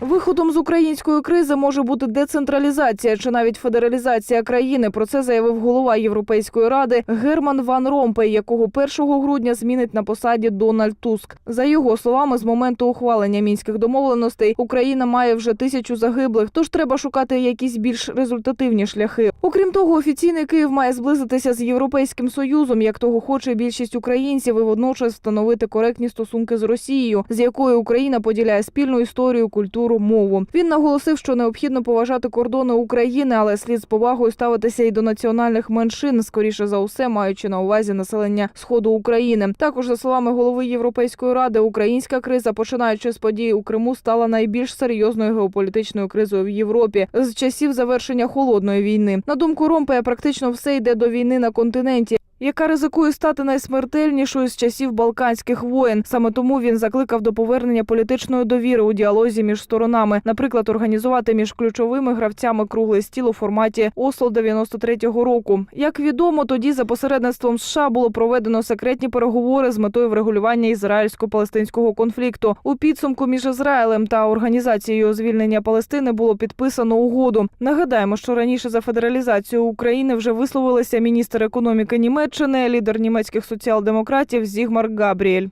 Виходом з української кризи може бути децентралізація чи навіть федералізація країни. Про це заявив голова Європейської ради Герман Ван Ромпей, якого 1 грудня змінить на посаді Дональд Туск. За його словами, з моменту ухвалення мінських домовленостей Україна має вже тисячу загиблих, тож треба шукати якісь більш результативні шляхи. Окрім того, офіційний Київ має зблизитися з європейським союзом, як того хоче більшість українців, і водночас встановити коректні стосунки з Росією, з якою Україна поділяє спільну історію, культуру, мову. Він наголосив, що необхідно поважати кордони України, але слід з повагою ставитися і до національних меншин, скоріше за усе, маючи на увазі населення сходу України. Також за словами голови Європейської ради, українська криза, починаючи з подій у Криму, стала найбільш серйозною геополітичною кризою в Європі з часів завершення холодної війни. На думку Ромпея, практично все йде до війни на континенті. Яка ризикує стати найсмертельнішою з часів Балканських воєн. Саме тому він закликав до повернення політичної довіри у діалозі між сторонами, наприклад, організувати між ключовими гравцями круглий стіл у форматі Осло 93-го року. Як відомо, тоді за посередництвом США було проведено секретні переговори з метою врегулювання ізраїльсько-палестинського конфлікту. У підсумку між Ізраїлем та організацією звільнення Палестини було підписано угоду. Нагадаємо, що раніше за федералізацію України вже висловилися міністр економіки Німеччини, лідер німецьких соціал-демократів Зігмар Габріель.